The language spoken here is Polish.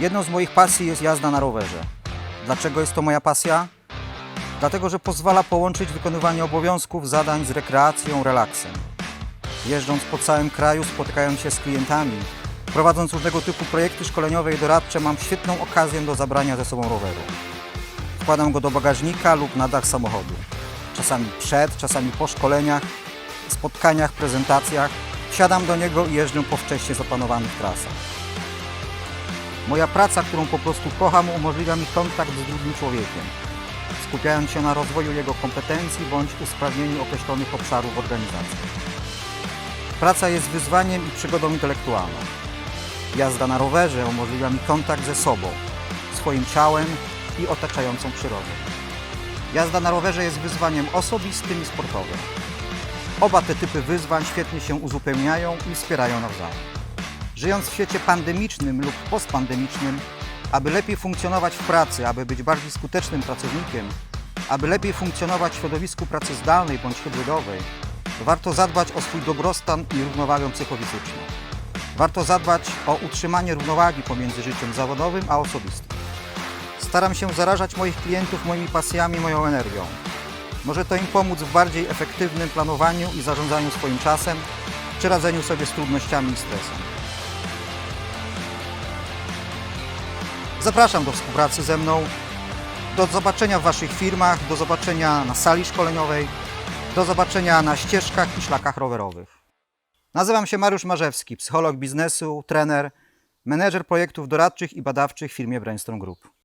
Jedną z moich pasji jest jazda na rowerze. Dlaczego jest to moja pasja? Dlatego, że pozwala połączyć wykonywanie obowiązków, zadań z rekreacją, relaksem. Jeżdżąc po całym kraju, spotykając się z klientami, prowadząc różnego typu projekty szkoleniowe i doradcze, mam świetną okazję do zabrania ze sobą roweru. Wkładam go do bagażnika lub na dach samochodu. Czasami przed, czasami po szkoleniach, spotkaniach, prezentacjach. Wsiadam do niego i jeżdżę po wcześniej zaplanowanych trasach. Moja praca, którą po prostu kocham, umożliwia mi kontakt z drugim człowiekiem, skupiając się na rozwoju jego kompetencji bądź usprawnieniu określonych obszarów organizacji. Praca jest wyzwaniem i przygodą intelektualną. Jazda na rowerze umożliwia mi kontakt ze sobą, swoim ciałem i otaczającą przyrodą. Jazda na rowerze jest wyzwaniem osobistym i sportowym. Oba te typy wyzwań świetnie się uzupełniają i wspierają nawzajem. Żyjąc w świecie pandemicznym lub postpandemicznym, aby lepiej funkcjonować w pracy, aby być bardziej skutecznym pracownikiem, aby lepiej funkcjonować w środowisku pracy zdalnej bądź hybrydowej, warto zadbać o swój dobrostan i równowagę psychofizyczną. Warto zadbać o utrzymanie równowagi pomiędzy życiem zawodowym a osobistym. Staram się zarażać moich klientów moimi pasjami, moją energią. Może to im pomóc w bardziej efektywnym planowaniu i zarządzaniu swoim czasem, czy radzeniu sobie z trudnościami i stresem. Zapraszam do współpracy ze mną, do zobaczenia w Waszych firmach, do zobaczenia na sali szkoleniowej, do zobaczenia na ścieżkach i szlakach rowerowych. Nazywam się Mariusz Marzewski, psycholog biznesu, trener, menedżer projektów doradczych i badawczych w firmie Brainstorm Group.